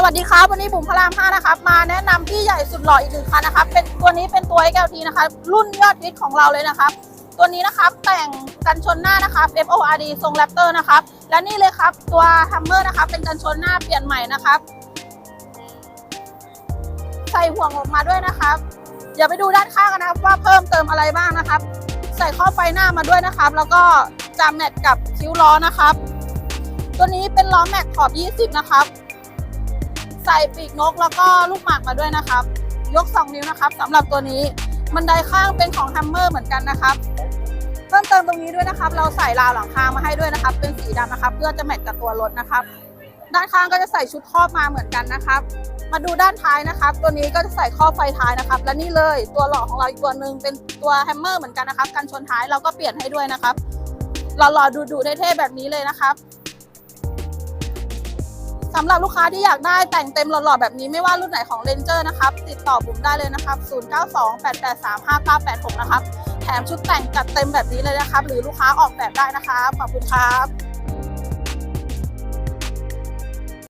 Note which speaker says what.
Speaker 1: สวัสดีครับ วันนี้บุ๋มพระราม5นะครับ มาแนะนำที่ใหญ่สุดหล่ออีกหนึ่งคันนะครับ เป็นตัวนี้เป็นตัว XLT นะครับรุ่นยอดฮิตของเราเลยนะครับ ตัวนี้นะครับแต่งกันชนหน้านะครับ FORD ทรงแรปเตอร์นะครับ และนี่เลยครับตัว Hammer นะครับ เป็นกันชนหน้าเปลี่ยนใหม่นะครับ ใส่ห่วงออกมาด้วยนะครับ เดี๋ยวไปดูด้านข้างกันนะครับ ว่าเพิ่มเติมอะไรบ้างนะครับ ใส่ข้อไฟหน้ามาด้วยนะครับ แล้วก็จามแมทกับคิ้วล้อนะครับ ตัวนี้เป็นล้อแม็กขอบ 20 นะครับ ใส่ปีกนกแล้วก็ลูกหมากมาด้วยนะครับ ยก 2 นิ้วนะครับสำหรับตัวนี้บันไดข้างเป็นของแฮมเมอร์เหมือนกันนะครับเพิ่มเติมตรงนี้ด้วยนะครับ เราใส่ราวหลังคามาให้ด้วยนะครับ เป็นสีดำนะครับ เพื่อจะแมทกับตัวรถนะครับ ด้านข้างก็จะใส่ชุดครอบมาเหมือนกันนะครับ มาดูด้านท้ายนะครับ ตัวนี้ก็จะใส่ข้อบไฟท้ายนะครับ และนี่เลยตัวหล่อของเราอีกตัวหนึ่งเป็นตัวแฮมเมอร์เหมือนกันนะครับกันชนท้ายเราก็เปลี่ยนให้ด้วยนะครับหล่อๆดูๆเท่ๆแบบนี้เลยนะครับ สำหรับลูกค้าที่อยากได้แต่งเต็มหล่อๆแบบนี้ไม่ว่ารุ่นไหนของ Ranger นะครับ ติดต่อบุ๋มได้เลยนะครับ 0928835986 นะครับ แถมชุดแต่งจัดเต็มแบบนี้เลยนะครับ หรือลูกค้าออกแบบได้นะครับ ขอบคุณครับ